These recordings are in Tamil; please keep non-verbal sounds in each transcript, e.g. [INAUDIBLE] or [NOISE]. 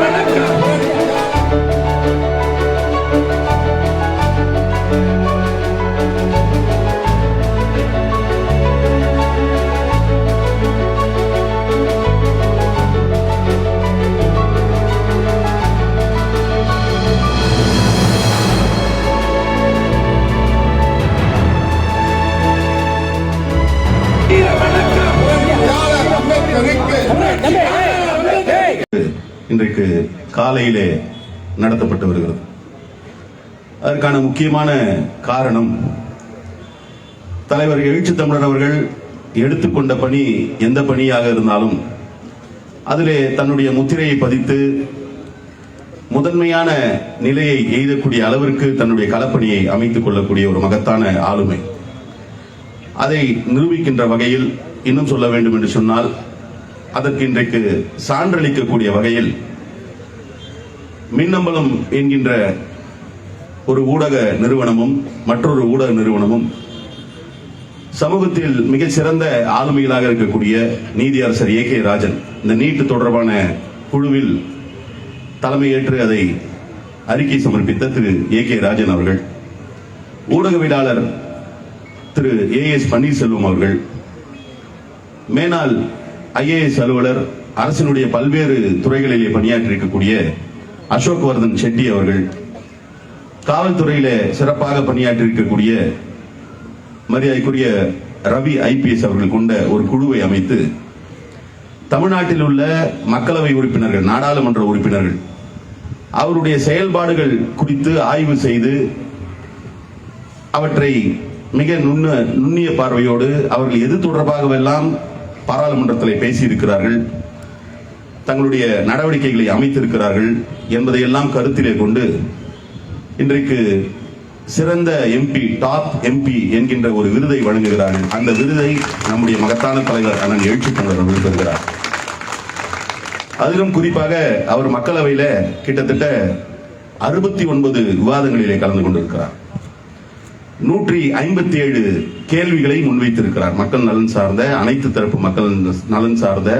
வணக்கம். இன்றைக்கு காலையிலே நடத்தப்பட்டு வருகிறது. அதற்கான முக்கியமான காரணம் தலைவர் எழுச்சி தமிழர் அவர்கள் எடுத்துக்கொண்ட பணி எந்த பணியாக இருந்தாலும் அதிலே தன்னுடைய முத்திரையை பதித்து முதன்மையான நிலையை எய்தக்கூடிய அளவிற்கு தன்னுடைய களப்பணியை அமைத்துக் கொள்ளக்கூடிய ஒரு மகத்தான ஆளுமை. அதை நிரூபிக்கின்ற வகையில் இன்னும் சொல்ல வேண்டும் என்று சொன்னால் அதற்கு இன்றைக்கு சான்றளிக்கக்கூடிய வகையில் மின்னம்பலம் என்கின்ற ஒரு ஊடக நிறுவனமும் மற்றொரு ஊடக நிறுவனமும் சமூகத்தில் மிக சிறந்த ஆளுமைகளாக இருக்கக்கூடிய நீதியரசர் ஏ கே ராஜன் இந்த நீட்டு தொடர்பான குழுவில் தலைமையேற்று அதை அறிக்கை சமர்ப்பித்த திரு ஏ கே ராஜன் அவர்கள் ஊடகவியலாளர் திரு ஏ எஸ் பன்னீர்செல்வம் அவர்கள் மேனால் ஐஏஎஸ் அலுவலர் அரசினுடைய பல்வேறு துறைகளிலே பணியாற்றி இருக்கக்கூடிய அசோக் வர்தன் செட்டி அவர்கள் காவல்துறையில சிறப்பாக பணியாற்றி இருக்கக்கூடிய மரியாதைக்குரிய ரவி ஐபிஎஸ் அவர்கள் கொண்ட ஒரு குழுவை அமைத்து தமிழ்நாட்டில் உள்ள மக்களவை உறுப்பினர்கள் நாடாளுமன்ற உறுப்பினர்கள் அவருடைய செயல்பாடுகள் குறித்து ஆய்வு செய்து அவற்றை மிக நுண்ண நுண்ணிய பார்வையோடு அவர்கள் எது தொடர்பாகவெல்லாம் பாராளுமன்றத்தில் பேசியிருக்கிறார்கள் தங்களுடைய நடவடிக்கைகளை அமைத்திருக்கிறார்கள் என்பதையெல்லாம் கருத்திலே கொண்டு இன்றைக்கு சிறந்த எம்பி டாப் எம்பி என்கின்ற ஒரு விருதை வழங்குகிறார்கள். அந்த விருதை நம்முடைய மகத்தான தலைவர் அண்ணன் எழுச்சி தமிழர் அவர்கள் பெறுகிறார் அதிலும் குறிப்பாக அவர் மக்களவையில் கிட்டத்தட்ட அறுபத்தி ஒன்பது விவாதங்களிலே கலந்து கொண்டிருக்கிறார். நூற்றி ஐம்பத்தி ஏழு கேள்விகளை முன்வைத்திருக்கிறார். மக்கள் நலன் சார்ந்த அனைத்து தரப்பு மக்கள் நலன் சார்ந்த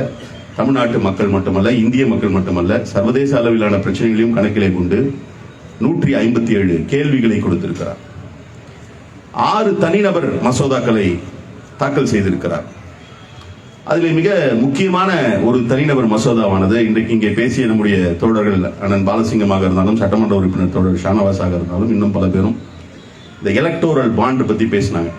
தமிழ்நாட்டு மக்கள் மட்டுமல்ல இந்திய மக்கள் மட்டுமல்ல சர்வதேச அளவிலான பிரச்சனைகளையும் கணக்கிலே கொண்டு நூற்றி ஐம்பத்தி ஏழு கேள்விகளை கொடுத்திருக்கிறார். ஆறு தனிநபர் மசோதாக்களை தாக்கல் செய்திருக்கிறார். அதில் மிக முக்கியமான ஒரு தனிநபர் மசோதாவானது இன்றைக்கு இங்கே பேசிய நம்முடைய தோழர்கள் அண்ணன் பாலசிங்கமாக இருந்தாலும் சட்டமன்ற உறுப்பினர் தோழர் ஷானவாஸாக இருந்தாலும் இன்னும் பல பேரும் இந்த எலக்டோரல் பாண்டு பத்தி பேசினாங்க.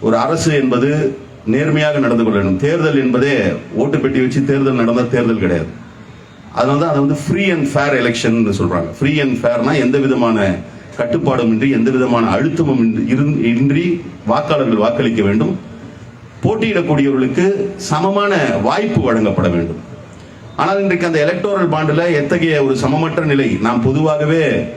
ஒரு அரசு என்பது நேர்மையாக நடந்து கொள்ள வேண்டும். தேர்தல் என்பதே ஓட்டு பெட்டி வச்சு தேர்தல் நடந்தால் தேர்தல் கிடையாது. அதனால தான் அதை வந்து ஃப்ரீ அண்ட் ஃபேர் எலெக்ஷன் சொல்றாங்க. ஃப்ரீ அண்ட் ஃபேர்னா எந்த விதமான கட்டுப்பாடும் இன்றி எந்த விதமான அழுத்தமும் இன்றி- இன்றி வாக்காளர்கள் வாக்களிக்க வேண்டும். போட்டியிடக்கூடியவர்களுக்கு சமமான வாய்ப்பு வழங்கப்பட வேண்டும். ஆனால் இன்றைக்கு அந்த எலக்டோரல் பாண்டில் எத்தகைய ஒரு சமமற்ற நிலை? நாம் பொதுவாகவே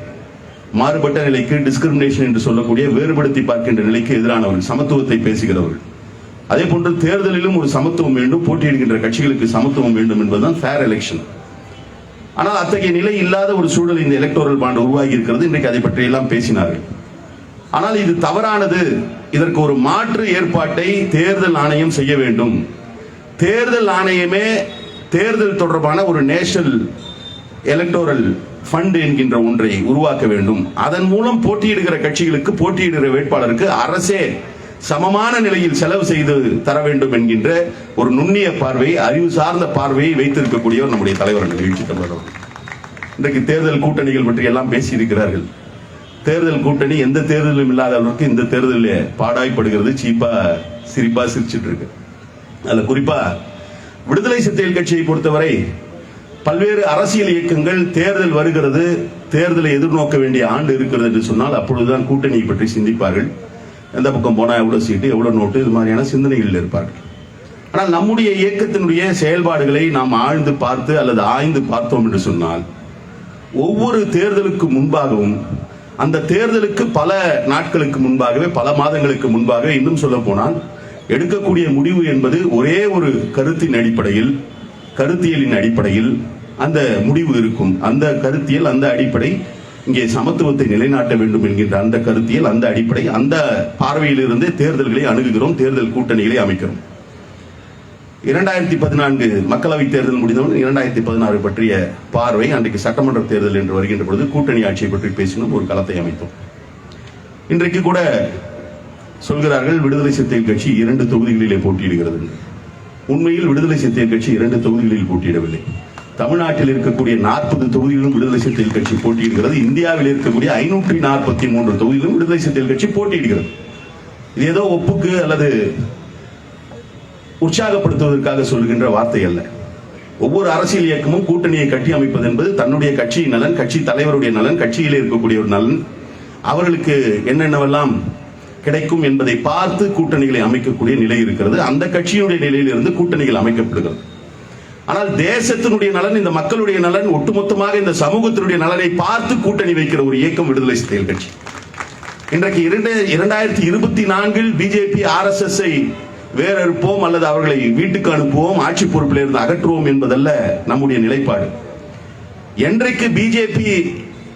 மாறுபட்ட நிலைக்கு டிஸ்கிரிமினேஷன் என்று சொல்லக்கூடிய வேறுபடுத்தி பார்க்கின்ற நிலைக்கு எதிரானவர்கள் சமத்துவத்தை பேசுகிறவர்கள். அதே போன்று தேர்தலிலும் ஒரு சமத்துவம் வேண்டும் போட்டியிடுகின்ற கட்சிகளுக்கு சமத்துவம் வேண்டும் என்பதுதான் ஃபேர் எலெக்ஷன் ஆனால் அத்தகைய நிலை இல்லாத ஒரு சூழல் இந்த எலக்டோரல் பாண்ட் உருவாகி இருக்கிறது. இன்றைக்கு அதை பற்றி எல்லாம் பேசினார்கள். ஆனால் இது தவறானது. இதற்கு ஒரு மாற்று ஏற்பாட்டை தேர்தல் ஆணையம் செய்ய வேண்டும். தேர்தல் ஆணையமே தேர்தல் தொடர்பான ஒரு நேஷனல் எலக்டோரல் ஃபண்ட் என்கின்ற ஒன்றை உருவாக்க வேண்டும். அதன் மூலம் போட்டியிடுகிற கட்சிகளுக்கு போட்டியிடுகிற வேட்பாளருக்கு அரசே சமமான நிலையில் செலவு செய்து தர வேண்டும் என்கின்ற ஒரு நுண்ணிய பார்வை அறிவு சார்ந்த பார்வையை வைத்திருக்கக்கூடியவர் நம்முடைய தலைவர் நிகழ்ச்சி தமிழர் இன்றைக்கு தேர்தல் கூட்டணிகள் பற்றி எல்லாம் பேசியிருக்கிறார்கள். தேர்தல் கூட்டணி எந்த தேர்தலும் இல்லாத அளவுக்கு இந்த தேர்தலில் பாடாய்ப்படுகிறது சீப்பா சிரிப்பா சிரிச்சிட்டு இருக்கு. அதுல குறிப்பா விடுதலை சிறுத்தைகள் கட்சியை பொறுத்தவரை பல்வேறு அரசியல் இயக்கங்கள் தேர்தல் வருகிறது. தேர்தலை எதிர்நோக்க வேண்டிய ஆண்டு இருக்கிறது என்று சொன்னால் அப்பொழுதுதான் கூட்டணியை பற்றி சிந்திப்பார்கள். எந்த பக்கம் போனா எவ்வளவு சீட்டு எவ்வளவு நோட்டு இது மாதிரியான சிந்தனைகளில் இருப்பார்கள். ஆனால் நம்முடைய இயக்கத்தினுடைய செயல்பாடுகளை நாம் ஆழ்ந்து பார்த்து அல்லது ஆய்ந்து பார்த்தோம் என்று சொன்னால் ஒவ்வொரு தேர்தலுக்கு முன்பாகவும் அந்த தேர்தலுக்கு பல நாட்களுக்கு முன்பாகவே பல மாதங்களுக்கு முன்பாக இன்னும் சொல்ல போனால் எடுக்கக்கூடிய முடிவு என்பது ஒரே ஒரு கருத்தின் அடிப்படையில் கருத்தியலின் அடிப்படையில் அந்த முடிவு இருக்கும். அந்த கருத்தியல் அந்த அடிப்படை இங்கே சமத்துவத்தை நிலைநாட்ட வேண்டும் என்கின்ற அந்த கருத்தியல் அந்த அடிப்படை அந்த பார்வையிலிருந்தே தேர்தல்களை அணுகுகிறோம் தேர்தல் கூட்டணிகளை அமைக்கிறோம். இரண்டாயிரத்தி பதினான்கு மக்களவை தேர்தல் முடிந்தவுடன் இரண்டாயிரத்தி பதினாறு பற்றிய பார்வை அன்றைக்கு சட்டமன்ற தேர்தல் என்று வருகின்ற பொழுது கூட்டணி ஆட்சியை பற்றி பேசினோம் ஒரு களத்தை அமைத்தோம். இன்றைக்கு கூட சொல்கிறார்கள் விடுதலை சிறுத்தைகள் கட்சி இரண்டு தொகுதிகளிலே போட்டியிடுகிறது. உண்மையில் விடுதலை சிறுத்தைகள் கட்சி இரண்டு தொகுதிகளில் போட்டியிடவில்லை. தமிழ்நாட்டில் இருக்கக்கூடிய நாற்பது தொகுதிகளும் விடுதலை சிறுத்தைகள் கட்சி போட்டியிடுகிறது. இந்தியாவில் இருக்கக்கூடிய ஐநூற்றி நாற்பத்தி மூன்று தொகுதிகளும் விடுதலை சிறுத்தைகள் கட்சி போட்டியிடுகிறது. இது ஏதோ ஒப்புக்கு அல்லது உற்சாகப்படுத்துவதற்காக சொல்கின்ற வார்த்தை அல்ல. ஒவ்வொரு அரசியல் இயக்கமும் கூட்டணியை கட்டி அமைப்பது என்பது தன்னுடைய கட்சியின் நலன் கட்சி தலைவருடைய நலன் கட்சியில் இருக்கக்கூடிய ஒரு நலன். அவர்களுக்கு என்னென்னவெல்லாம் கிடைக்கும் என்பதை பார்த்து கூட்டணிகளை அமைக்கக்கூடிய நிலை இருக்கிறது. அந்த கட்சியினுடைய நிலையிலிருந்து கூட்டணிகள் அமைக்கப்படுகிறது. ஆனால் தேசத்தினுடைய நலன் இந்த மக்களுடைய நலன் ஒட்டுமொத்தமாக இந்த சமூகத்தினுடைய நலனை பார்த்து கூட்டணி வைக்கிற ஒரு இயக்கம் விடுதலை சிறுத்தைகள் கட்சி. இன்றைக்கு இரண்டு இரண்டாயிரத்தி இருபத்தி நான்கில் பிஜேபி ஆர் எஸ் எஸ் ஐ வேறறுப்போம் அல்லது அவர்களை வீட்டுக்கு அனுப்புவோம் ஆட்சி பொறுப்பில் இருந்து அகற்றுவோம் என்பதல்ல நம்முடைய நிலைப்பாடு. என்றைக்கு பிஜேபி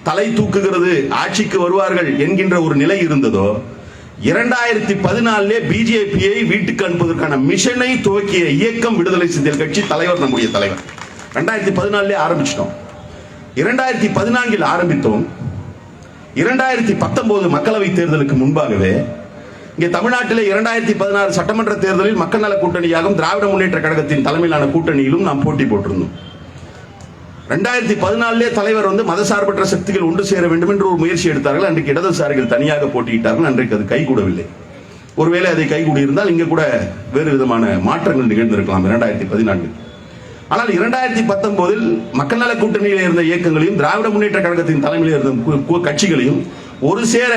தலை தூக்குகிறது ஆட்சிக்கு வருவார்கள் என்கின்ற ஒரு நிலை இருந்ததோ இரண்டாயிரத்தி பதினாலே பிஜேபியை வீட்டுக்கு அனுப்புவதற்கான மிஷனை துவக்கிய இயக்கம் விடுதலை சிறுத்தைகள் கட்சி தலைவர் நம்முடைய தலைவர். ரெண்டாயிரத்தி பதினாலே ஆரம்பிச்சிட்டோம். இரண்டாயிரத்தி பதினான்கில் ஆரம்பித்தோம். இரண்டாயிரத்தி பத்தொன்பது மக்களவை தேர்தலுக்கு முன்பாகவே இங்கே தமிழ்நாட்டில் இரண்டாயிரத்தி பதினாறு சட்டமன்ற தேர்தலில் மக்கள் நல கூட்டணியாகவும் திராவிட முன்னேற்ற கழகத்தின் தலைமையிலான கூட்டணியிலும் நாம் போட்டி போட்டிருந்தோம். ரெண்டாயிரத்தி பதினாலே தலைவர் வந்து மதசார்பற்ற சக்திகள் ஒன்று சேர வேண்டும் என்று ஒரு முயற்சி எடுத்தார்கள். அன்றைக்கு இடதுசாரிகள் தனியாக போட்டியிட்டார்கள். அன்றைக்கு அது கைகூடவில்லை. ஒருவேளை அதை கைகூடியிருந்தால் இங்கே கூட வேறு விதமான மாற்றங்கள் நிகழ்ந்திருக்கலாம் இரண்டாயிரத்தி பதினான்கு. ஆனால் இரண்டாயிரத்தி பத்தொன்பதில் மக்கள் நல கூட்டணியில் இருந்த இயக்கங்களையும் திராவிட முன்னேற்ற கழகத்தின் தலைமையில் இருந்த கட்சிகளையும் ஒரு சேர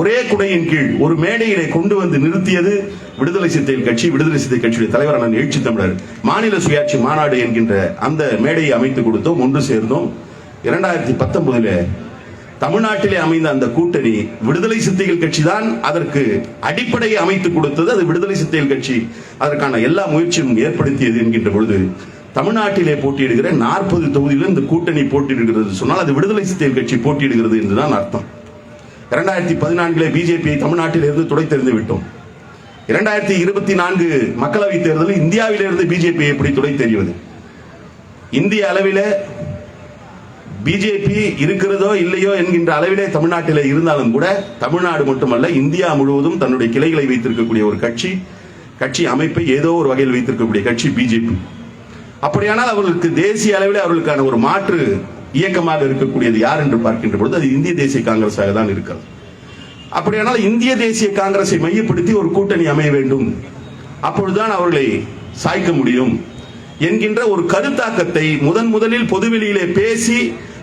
ஒரே குடையின் கீழ் ஒரு மேடையிலே கொண்டு வந்து நிறுத்தியது விடுதலை சிறுத்தைகள் கட்சி விடுதலை சிறுத்தை கட்சியுடைய தலைவர் அண்ணன் எழுச்சி தமிழர் மாநில சுயாட்சி மாநாடு என்கின்ற அந்த மேடையை அமைத்து கொடுத்தோம் ஒன்று சேர்ந்தோம். இரண்டாயிரத்தி பத்தொன்பதுல தமிழ்நாட்டிலே அமைந்த அந்த கூட்டணி விடுதலை சிறுத்தைகள் கட்சி தான் அதற்கு அடிப்படையை அமைத்து கொடுத்தது. அது விடுதலை சிறுத்தைகள் கட்சி அதற்கான எல்லா முயற்சியும் ஏற்படுத்தியது என்கின்ற பொழுது தமிழ்நாட்டிலே போட்டியிடுகிற நாற்பது தொகுதியிலும் இந்த கூட்டணி போட்டியிடுகிறது சொன்னால் அது விடுதலை சிறுத்தைகள் கட்சி போட்டியிடுகிறது என்றுதான் அர்த்தம். இரண்டாயிரத்தி பதினான்கிலே பிஜேபியை தமிழ்நாட்டில் இருந்து துடைத்தெறிந்து விட்டோம் இரண்டாயிரத்தி இருபத்தி நான்கு மக்களவை தேர்தலில் இந்தியாவிலிருந்து பிஜேபியை எப்படி தெரிவது. இந்திய அளவில் பிஜேபி இருக்கிறதோ இல்லையோ என்கின்ற அளவிலே தமிழ்நாட்டில் இருந்தாலும் கூட தமிழ்நாடு மட்டுமல்ல இந்தியா முழுவதும் தன்னுடைய கிளைகளை வைத்திருக்கக்கூடிய ஒரு கட்சி கட்சி அமைப்பை ஏதோ ஒரு வகையில் வைத்திருக்கக்கூடிய கட்சி பிஜேபி அப்படியானால் அவர்களுக்கு தேசிய அளவில் அவர்களுக்கான ஒரு மாற்று இயக்கமாக இருக்கக்கூடியது யார் என்று பார்க்கின்ற பொழுது அது இந்திய தேசிய காங்கிரஸாக தான் இருக்கிறது. அப்படியானால் இந்திய தேசிய காங்கிரஸை மையப்படுத்தி ஒரு கூட்டணி அமைய வேண்டும். அப்பொழுதுதான் அவர்களை சாய்க்க முடியும். என்கின்ற ஒரு கருத்தாக்கத்தை முதன் முதலில் பொதுவெளியிலே பேசி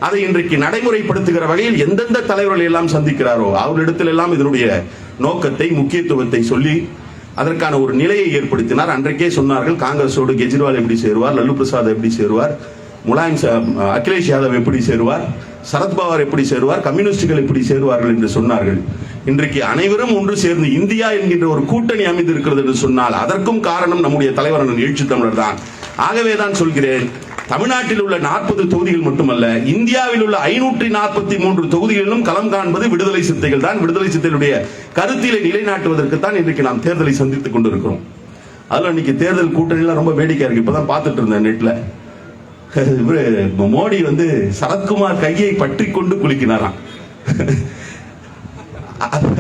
அதை இன்றைக்கு நடைமுறைப்படுத்துகிற வகையில் எந்தெந்த தலைவர்கள் எல்லாம் சந்திக்கிறாரோ அவரிடத்தில் எல்லாம் இதனுடைய நோக்கத்தை முக்கியத்துவத்தை சொல்லி அதற்கான ஒரு நிலையை ஏற்படுத்தினார். அன்றைக்கே சொன்னார்கள் காங்கிரஸோடு கெஜ்ரிவால் எப்படி சேருவார் லல்லு பிரசாத் எப்படி சேருவார் முலாயம் அகிலேஷ் யாதவ் எப்படி சேருவார்? சரத்பவார் எப்படி சேருவார்? கம்யூனிஸ்டுகள் எப்படி சேருவார்கள் என்று சொன்னார்கள். இன்றைக்கு அனைவரும் ஒன்று சேர்ந்து இந்தியா என்கின்ற ஒரு கூட்டணி அமைந்து இருக்கிறது என்று சொன்னால் அதற்கும் காரணம் நம்முடைய தலைவர் எழுச்சி தமிழர் தான். ஆகவே தான் சொல்கிறேன் தமிழ்நாட்டில் உள்ள நாற்பது தொகுதிகள் மட்டுமல்ல இந்தியாவில் உள்ள ஐநூற்றி நாற்பத்தி மூன்று தொகுதிகளிலும் களம் காண்பது விடுதலை சித்தைகள் தான். விடுதலை சித்தைகளுடைய கருத்திலை நிலைநாட்டுவதற்கு தான் இன்றைக்கு நாம் தேர்தலை சந்தித்துக் கொண்டிருக்கிறோம். அதுல இன்னைக்கு தேர்தல் கூட்டணிலாம் ரொம்ப வேடிக்கையா இருக்கு. இப்பதான் பார்த்துட்டு இருந்தேன் நெட்ல [LAUGHS] மோடி வந்து சரத்குமார் கையை பற்றி கொண்டு குலுக்கினாராம். [LAUGHS]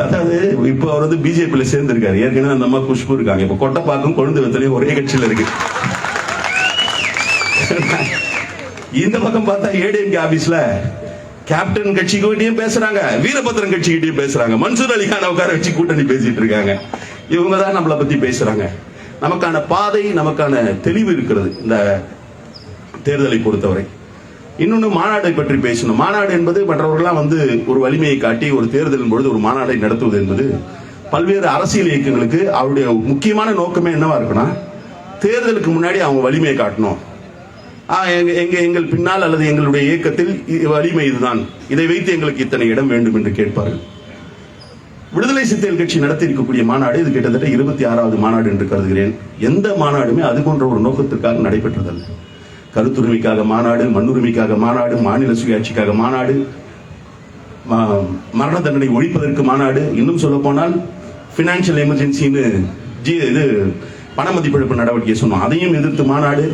அதாவது இப்ப அவர் வந்து பிஜேபியில சேர்ந்திருக்காரு. ஏற்கனவே அந்த அம்மா குஷ்பு இருக்காங்க. இப்ப கொட்டப்பாக்கும் கொழுந்து வெத்தலையும் ஒரே கட்சியில இருக்கு. [LAUGHS] இந்த பக்கம் பார்த்தா ஏடிஎம்கே ஆபீஸ்ல கேப்டன் கட்சிக்கிட்டையும் பேசுறாங்க. வீரபத்ரன் கட்சிக்கிட்டையும் பேசுறாங்க. மன்சூர் அலிகான உட்கார வச்சு கூட்டணி பேசிட்டு இருக்காங்க. இவங்க தான் நம்மளை பத்தி பேசுறாங்க. நமக்கான பாதை நமக்கான தெளிவு இருக்கிறது. இந்த தேர்தலை பொறுத்தவரை. இன்னொன்று மாநாட்டை பற்றி பேசணும். மாநாடு என்பது மற்றவர்களாம் வந்து ஒரு வலிமையை காட்டி ஒரு தேர்தலின் பொழுது ஒரு மாநாடை நடத்துவது என்பது பல்வேறு அரசியல் இயக்கங்களுக்கு அவருடைய முக்கியமான நோக்கமே என்னவா இருக்குன்னா தேர்தலுக்கு முன்னாடி அவங்க வலிமையை காட்டணும். எங்க எங்கள் பின்னால் அல்லது எங்களுடைய இயக்கத்தில் இ- வலிமை இதுதான். இதை வைத்து எங்களுக்கு இத்தனை இடம் வேண்டும் என்று கேட்பார்கள். விடுதலை சிறுத்தைகள் கட்சி நடத்தி இருக்கக்கூடிய மாநாடு இது கிட்டத்தட்ட இருபத்தி ஆறாவது மாநாடு என்று கருதுகிறேன். எந்த மாநாடுமே அது போன்ற ஒரு நோக்கத்திற்காக நடைபெற்றதல்ல. கருத்துரிமைக்காக மாநாடு மண்ணுரிமைக்காக மாநாடு மாநில சுயாட்சிக்காக மாநாடு மரண தண்டனை ஒழிப்பதற்கு மாநாடு. இன்னும் சொல்ல போனால் பினான்சியல் எமர்ஜென்சின்னு ஜி இது பண மதிப்பிழப்பு நடவடிக்கை சொன்னோம். அதையும் எதிர்த்து மாநாடு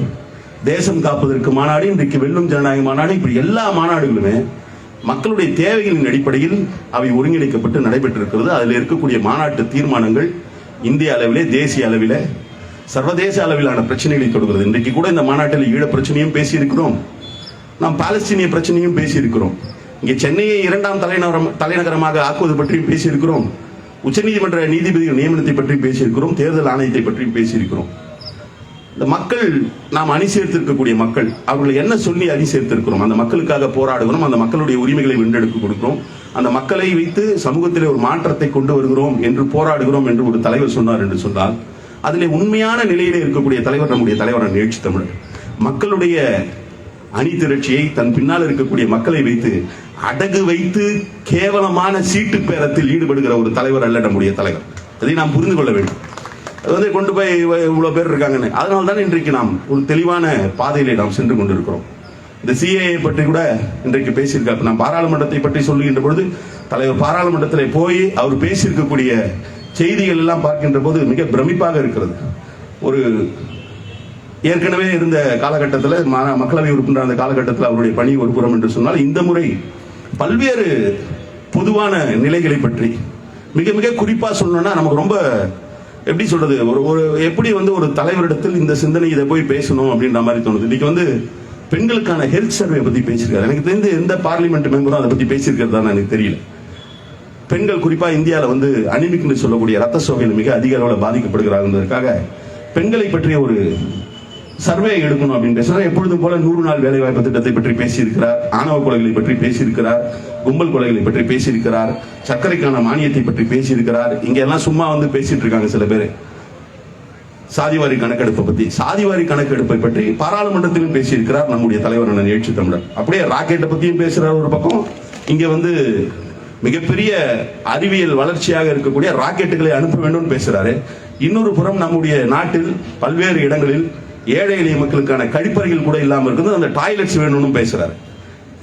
தேசம் காப்பதற்கு மாநாடு இன்றைக்கு வெல்லும் ஜனநாயக மாநாடு இப்படி எல்லா மாநாடுகளுமே மக்களுடைய தேவைகளின் அடிப்படையில் அவை ஒருங்கிணைக்கப்பட்டு நடைபெற்றிருக்கிறது. அதில் இருக்கக்கூடிய மாநாட்டு தீர்மானங்கள் இந்திய அளவிலே தேசிய அளவிலே சர்வதேச அளவிலான பிரச்சனைகளை தொடுகிறது. இன்றைக்கு கூட இந்த மாநாட்டில் ஈழ பிரச்சனையும் பேசியிருக்கிறோம். நாம் பாலஸ்தீனிய பிரச்சனையும் பேசியிருக்கிறோம். இங்கே சென்னையை இரண்டாம் தலைநகரம் தலைநகரமாக ஆக்குவது பற்றியும் பேசியிருக்கிறோம். உச்சநீதிமன்ற நீதிபதிகள் நியமனத்தை பற்றி பேசியிருக்கிறோம். தேர்தல் ஆணையத்தை பற்றியும் பேசியிருக்கிறோம். இந்த மக்கள் நாம் அணி சேர்த்திருக்கக்கூடிய மக்கள் அவர்களை என்ன சொல்லி அணி சேர்த்திருக்கிறோம்? அந்த மக்களுக்காக போராடுகிறோம். அந்த மக்களுடைய உரிமைகளை வென்றெடுக்க கொடுக்கிறோம். அந்த மக்களை வைத்து சமூகத்திலே ஒரு மாற்றத்தை கொண்டு வருகிறோம் என்று போராடுகிறோம் என்று ஒரு தலைவர் சொன்னார் என்று சொன்னால் அதில் உண்மையான நிலையில் இருக்கக்கூடிய தலைவர் நம்முடைய தலைவர் நிகழ்ச்சி தமிழர் மக்களுடைய அணி திரட்சியை தன் பின்னால் இருக்கக்கூடிய மக்களை வைத்து அடகு வைத்து கேவலமான சீட்டு பேரத்தில் ஈடுபடுகிற ஒரு தலைவர் அல்ல நம்முடைய தலைவர். அதை நாம் புரிந்து கொள்ள வேண்டும். அது வந்து கொண்டு போய் இவ்வளோ பேர் இருக்காங்கன்னு. அதனால தான் இன்றைக்கு நாம் ஒரு தெளிவான பாதையிலே நாம் சென்று கொண்டிருக்கிறோம். இந்த சிஏஏ பற்றி கூட இன்றைக்கு பேசியிருக்காரு நாம் பாராளுமன்றத்தை பற்றி சொல்லுகின்ற பொழுது தலைவர் பாராளுமன்றத்தில் போய் அவர் பேசியிருக்கக்கூடிய செய்திகள் எல்லாம் பார்க்கின்ற போது மிக பிரமிப்பாக இருக்கிறது. ஒரு ஏற்கனவே இருந்த காலகட்டத்தில் ம- மக்களவை உறுப்பினர் அந்த காலகட்டத்தில் அவருடைய பணி ஒரு புறம் என்று சொன்னால் இந்த முறை பல்வேறு பொதுவான நிலைகளை பற்றி மிக மிக குறிப்பாக சொல்லணும்னா நமக்கு ரொம்ப எப்படி சொல்றது ஒரு ஒரு எப்படி வந்து ஒரு தலைவரிடத்தில் இந்த சிந்தனை இதை போய் பேசணும் அப்படின்ற மாதிரி தோணுது. இன்னைக்கு வந்து பெண்களுக்கான ஹெல்த் சர்வே பத்தி பேசியிருக்காரு. எனக்கு தெரிந்து எந்த பார்லிமெண்ட் மெம்பரும் அதை பத்தி பேசியிருக்கிறதா எனக்கு தெரியல. பெண்கள் குறிப்பாக இந்தியாவில் வந்து அனிமிக்னு சொல்லக்கூடிய ரத்த சோகையில் மிக அதிக அளவில் பாதிக்கப்படுகிறாங்கிறதுக்காக பெண்களை பற்றிய ஒரு சர்வே எடுக்கணும் அப்படின்னு பேசுறாரு எப்பொழுதும் போல நூறு நாள் வேலை வாய்ப்பு திட்டத்தை பற்றி பேசியிருக்கிறார். ஆணவ கொலைகளை பற்றி பேசியிருக்கிறார். கும்பல் கொலைகளை பற்றி பேசியிருக்கிறார். சர்க்கரைக்கான மானியத்தை பற்றி பேசியிருக்கிறார். இங்க எல்லாம் சும்மா வந்து பேசிட்டு இருக்காங்க சில பேர். சாதிவாரி கணக்கெடுப்பை பத்தி. சாதிவாரி கணக்கெடுப்பை பற்றி பாராளுமன்றத்திலும் பேசியிருக்கிறார் நம்முடைய தலைவர் அண்ணன் எழுச்சி தமிழர். அப்படியே ராக்கெட்டை பத்தியும் பேசுறார் ஒரு பக்கம். இங்க வந்து மிகப்பெரிய அறிவியல் வளர்ச்சியாக இருக்கக்கூடிய ராக்கெட்டுகளை அனுப்ப வேண்டும்னு பேசுறாரு. இன்னொரு புறம் நம்முடைய நாட்டில் பல்வேறு இடங்களில் ஏழை எளிய மக்களுக்கான கழிப்பறைகள் கூட இல்லாமல் இருக்குது அந்த டாய்லெட்ஸ் வேணும்னு பேசுறாரு.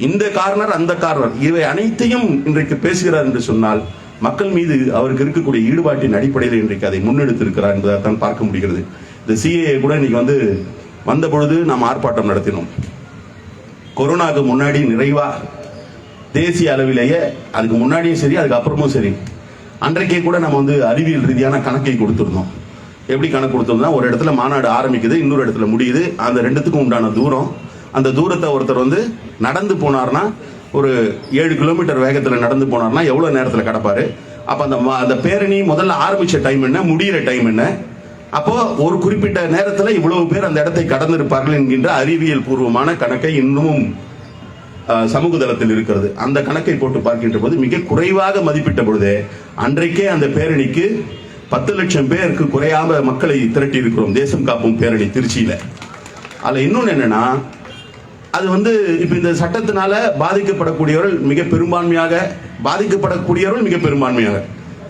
இந்த காரணர் அந்த காரணர் இவை அனைத்தையும் இன்றைக்கு பேசுகிறார் என்று சொன்னால் மக்கள் மீது அவருக்கு இருக்கக்கூடிய ஈடுபாட்டின் அடிப்படையில் இன்றைக்கு அதை முன்னெடுத்திருக்கிறார் என்பதை தான் பார்க்க முடிகிறது. இந்த சிஏ கூட இன்னைக்கு வந்து வந்த பொழுது நாம் ஆர்ப்பாட்டம் நடத்தினோம். கொரோனாக்கு முன்னாடி நிறைவா தேசிய அளவிலேயே அதுக்கு முன்னாடியும் சரி அதுக்கு அப்புறமும் சரி. அன்றைக்கே கூட நம்ம வந்து அறிவியல் ரீதியான கணக்கை கொடுத்துருந்தோம். எப்படி கணக்கு கொடுத்தோம்னா ஒரு இடத்துல மாநாடு ஆரம்பிக்குது இன்னொரு இடத்துல முடியுது. அந்த ரெண்டுத்துக்கும் உண்டான தூரம். அந்த தூரத்தை ஒருத்தர் வந்து நடந்து போனார்னா ஒரு ஏழு கிலோமீட்டர் வேகத்தில் நடந்து போனார்னா எவ்வளோ நேரத்தில் கிடப்பாரு? அப்போ அந்த அந்த பேரணி முதல்ல ஆரம்பித்த டைம் என்ன முடியிற டைம் என்ன? அப்போ ஒரு குறிப்பிட்ட நேரத்தில் இவ்வளவு பேர் அந்த இடத்தை கடந்திருப்பார்கள் என்கின்ற அறிவியல் பூர்வமான கணக்கை இன்னமும் சமூக தளத்தில் இருக்கிறது. அந்த கணக்கை போட்டு பார்க்கின்ற போது மிக குறைவாக மதிப்பிட்ட பொழுதே அன்றைக்கே அந்த பேரணிக்கு பத்து லட்சம் பேருக்கு குறையாம மக்களை திரட்டி இருக்கிறோம். தேசம் காப்பும் பேரணி திருச்சியில. அதுல இன்னொன்னு என்னன்னா அது வந்து இப்ப இந்த சட்டத்தினால பாதிக்கப்படக்கூடியவர்கள் மிக பெரும்பான்மையாக பாதிக்கப்படக்கூடியவர்கள் மிக பெரும்பான்மையாக.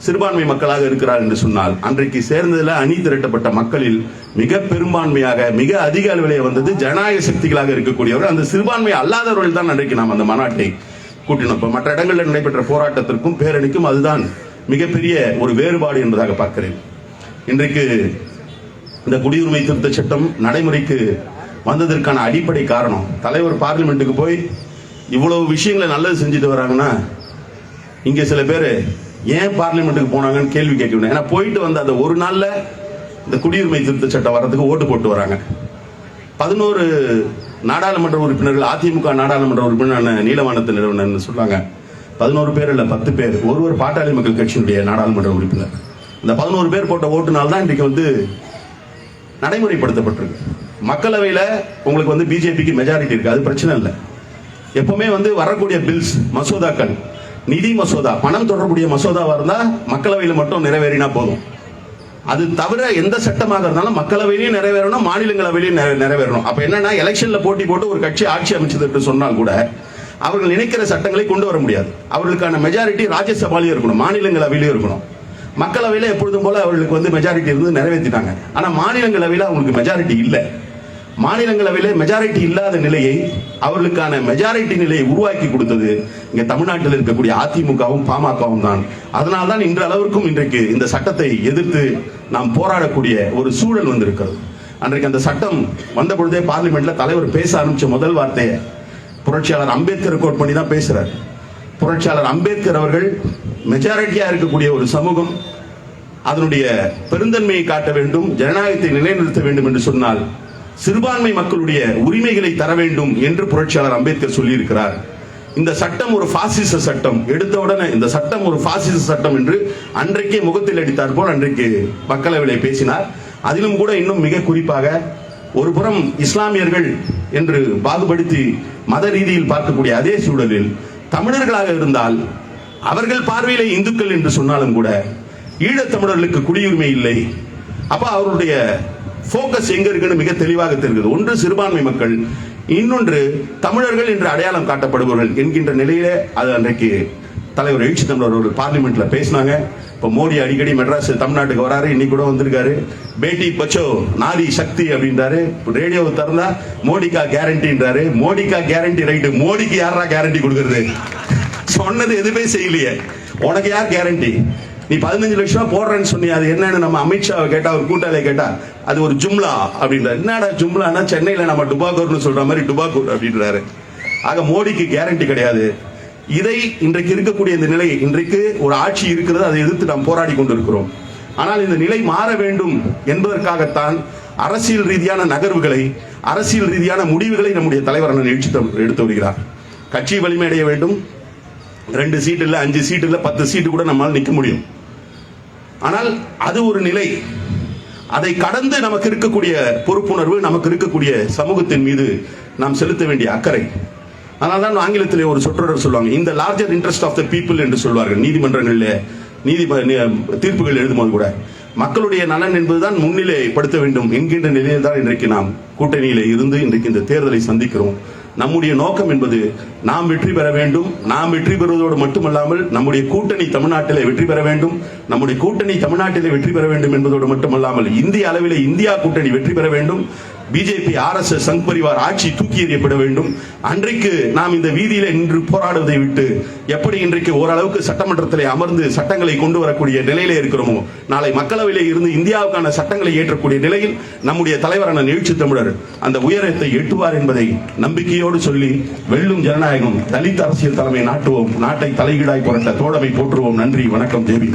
சிறுபான்மை மக்களாக இருக்கிறார் என்று சொன்னால் அன்றைக்கு சேர்ந்ததில் அணி திரட்டப்பட்ட மக்களில் மிக பெரும்பான்மையாக மிக அதிக அளவிலே வந்தது ஜனநாயக சக்திகளாக இருக்கக்கூடியவர்கள். அந்த சிறுபான்மை அல்லாதவர்கள் தான் அன்றைக்கு நாம் அந்த மாநாட்டை கூட்டினோம். மற்ற இடங்களில் நடைபெற்ற போராட்டத்திற்கும் பேரணிக்கும் அதுதான் மிகப்பெரிய ஒரு வேறுபாடு என்பதாக பார்க்கிறேன். இன்றைக்கு இந்த குடியுரிமை திருத்த சட்டம் நடைமுறைக்கு வந்ததற்கான அடிப்படை காரணம் தலைவர் பார்லிமெண்ட்டுக்கு போய் இவ்வளவு விஷயங்களை நல்லது செஞ்சுட்டு வராங்கன்னா இங்கே சில பேர் ஏன் பார்லிமெண்ட்டுக்கு போனாங்கன்னு கேள்வி கேட்கணும். ஏன்னா போயிட்டு வந்த அந்த ஒரு நாளில் இந்த குடியுரிமை திருத்த சட்டம் வர்றதுக்கு ஓட்டு போட்டு வராங்க. பதினோரு நாடாளுமன்ற உறுப்பினர்கள் அதிமுக நாடாளுமன்ற உறுப்பினர் நீலவானத்து நிறுவனர் சொல்றாங்க பதினோரு பேர் இல்லை பத்து பேர். ஒருவர் பாட்டாளி மக்கள் கட்சியினுடைய நாடாளுமன்ற உறுப்பினர். இந்த பதினோரு பேர் போட்ட ஓட்டுனால தான் இன்றைக்கு வந்து நடைமுறைப்படுத்தப்பட்டிருக்கு. மக்களவையில் உங்களுக்கு வந்து பிஜேபிக்கு மெஜாரிட்டி இருக்கு. அது பிரச்சனை இல்லை. எப்பவுமே வந்து வரக்கூடிய பில்ஸ் மசோதாக்கள் நிதி மசோதா பணம் தொடர்புடைய மசோதாவா இருந்தா மக்களவையில் மட்டும் நிறைவேறினா போதும். அது தவிர எந்த சட்டமாக இருந்தாலும் மக்களவையிலையும் நிறைவேறணும் மாநிலங்களவையிலையும் நிறை- நிறைவேறணும். அப்ப என்னன்னா எலெக்ஷன்ல போட்டி போட்டு ஒரு கட்சி ஆட்சி அமைச்சது என்று சொன்னால் கூட அவர்கள் நினைக்கிற சட்டங்களை கொண்டு வர முடியாது. அவர்களுக்கான மெஜாரிட்டி ராஜ்யசபாலையும் இருக்கணும் மாநிலங்களவையிலையும் இருக்கணும். மக்களவையில் எப்பொழுதும் போல அவர்களுக்கு வந்து மெஜாரிட்டி இருந்து நிறைவேற்றிட்டாங்க. ஆனா மாநிலங்களவையில அவங்களுக்கு மெஜாரிட்டி இல்லை. மாநிலங்களவையிலே மெஜாரிட்டி இல்லாத நிலையை அவர்களுக்கான மெஜாரிட்டி நிலையை உருவாக்கி கொடுத்தது இங்க தமிழ்நாட்டில் இருக்கக்கூடிய அதிமுகவும் பாமகவும் தான். அதனால் தான் இன்று அளவிற்கும் இன்றைக்கு இந்த சட்டத்தை எதிர்த்து நாம் போராடக்கூடிய ஒரு சூழல் வந்திருக்கிறது. அன்றைக்கு அந்த சட்டம் வந்த பொழுதே பார்லிமெண்ட்ல தலைவர் பேச ஆரம்பிச்ச முதல் வார்த்தையை புரட்சியாளர் அம்பேத்கர் கோட் பண்ணி தான் பேசுறார். புரட்சியாளர் அம்பேத்கர் அவர்கள் மெஜாரிட்டியா இருக்கக்கூடிய ஒரு சமூகம் அதனுடைய பெருந்தன்மையை காட்ட வேண்டும் ஜனநாயகத்தை நிலைநிறுத்த வேண்டும் என்று சொன்னால் சிறுபான்மை மக்களுடைய உரிமைகளை தர வேண்டும் என்று புரட்சியாளர் அம்பேத்கர் சொல்லியிருக்கிறார். இந்த சட்டம் ஒரு பாசிச சட்டம். எடுத்த உடனே இந்த சட்டம் ஒரு பாசிச சட்டம் என்று அன்றைக்கே முகத்தில் அடித்தார் போல் அன்றைக்கு மக்களவையில் பேசினார். அதிலும் கூட இன்னும் மிக குறிப்பாக ஒரு புறம் இஸ்லாமியர்கள் என்று பாகுபடுத்தி மத ரீதியில் பார்க்கக்கூடிய அதே சூழலில் தமிழர்களாக இருந்தால் அவர்கள் பார்வையிலே இந்துக்கள் என்று சொன்னாலும் கூட ஈழத்தமிழர்களுக்கு குடியுரிமை இல்லை. அப்ப அவருடைய போக்கஸ் எங்க இருக்குன்னு மிக தெளிவாக தெரிகிறது. ஒன்று சிறுபான்மை மக்கள் இன்னொன்று தமிழர்கள் என்று அடையாளம் காட்டப்படுபவர்கள் என்கின்ற நிலையிலே அது அன்றைக்கு தலைவர் எழுச்சி தமிழர் அவர்கள் பார்லிமெண்ட்ல பேசினாங்க. இப்போ மோடி அடிக்கடி மெட்ராஸ் தமிழ்நாட்டுக்கு வராரு இன்னைக்கு கூட வந்திருக்காரு. பேட்டி பச்சோ நாரி சக்தி அப்படின்றாரு. ரேடியோ திறந்தா மோடிக்கா கேரண்டின்றாரு மோடிக்கா கேரண்டி ரைட்டு மோடிக்கு யாரா கேரண்டி கொடுக்கறது? சொன்னது எதுவுமே செய்யலையே. உனக்கு யார் கேரண்டி நீ பதினஞ்சு லட்சம் போடுறேன்னு சொன்னி அது என்னன்னு நம்ம அமித்ஷாவை கேட்டா ஒரு கூட்டாளி கேட்டா அது ஒரு ஜும்லா அப்படின்றாரு. என்னடா ஜும்லானா சென்னையில நம்ம டுபாக்கூர்னு சொல்ற மாதிரி டுபாக்கூர் அப்படின்றாரு. ஆக மோடிக்கு கேரண்டி கிடையாது. இதை இன்றைக்கு இருக்கக்கூடிய இந்த நிலை இன்றைக்கு ஒரு ஆட்சி இருக்கிறது அதை எதிர்த்து நாம் போராடி கொண்டிருக்கிறோம். ஆனால் இந்த நிலை மாற வேண்டும் என்பதற்காகத்தான் அரசியல் ரீதியான நகர்வுகளை அரசியல் ரீதியான முடிவுகளை நம்முடைய தலைவர் அண்ணன் எடுத்து வருகிறார். கட்சி வலிமை அடைய வேண்டும். ரெண்டு சீட்டு இல்லை அஞ்சு சீட்டு இல்லை பத்து சீட்டு கூட நம்மால் நிற்க முடியும். ஆனால் அது ஒரு நிலை. அதை கடந்து நமக்கு இருக்கக்கூடிய பொறுப்புணர்வு நமக்கு இருக்கக்கூடிய சமூகத்தின் மீது நாம் செலுத்த வேண்டிய அக்கறை. அதனால தான் ஆங்கிலத்திலே ஒரு சொற்றொடர் சொல்லுவாங்க இந்த larger interest of the people என்று சொல்வார்கள். நீதிமன்றங்களில் நீதி தீர்ப்புகள் எழுதும்போது கூட. மக்களுடைய நலன் என்பதுதான் முன்னிலைப்படுத்த வேண்டும் என்கின்ற நிலையில் தான் இன்றைக்கு நாம் கூட்டணியில் இருந்து இன்றைக்கு இந்த தேர்தலை சந்திக்கிறோம். நம்முடைய நோக்கம் என்பது நாம் வெற்றி பெற வேண்டும். நாம் வெற்றி பெறுவதோடு மட்டுமல்லாமல் நம்முடைய கூட்டணி தமிழ்நாட்டிலே வெற்றி பெற வேண்டும். நம்முடைய கூட்டணி தமிழ்நாட்டிலே வெற்றி பெற வேண்டும் என்பதோடு மட்டுமல்லாமல் இந்திய அளவிலே இந்தியா கூட்டணி வெற்றி பெற வேண்டும். BJP R S S Sangh Parivar ஆட்சி தூக்கி எறியப்பட வேண்டும். அன்றைக்கு நாம் இந்த வீதியில நின்று போராடுவதை விட்டு எப்படி இன்றைக்கு ஓரளவுக்கு சட்டமன்றத்திலே அமர்ந்து சட்டங்களை கொண்டு வரக்கூடிய நிலையிலே இருக்கிறோமோ நாளை மக்களவையிலே இருந்து இந்தியாவுக்கான சட்டங்களை ஏற்றக்கூடிய நிலையில் நம்முடைய தலைவரான நிகழ்ச்சி தமிழர் அந்த உயரத்தை எட்டுவார் என்பதை நம்பிக்கையோடு சொல்லி வெல்லும் ஜனநாயகம் தலித் அரசியல் தலைமை நாட்டுவோம் நாட்டை தலைகீழாய் புரட்ட தோழமை போற்றுவோம். நன்றி வணக்கம் தேவி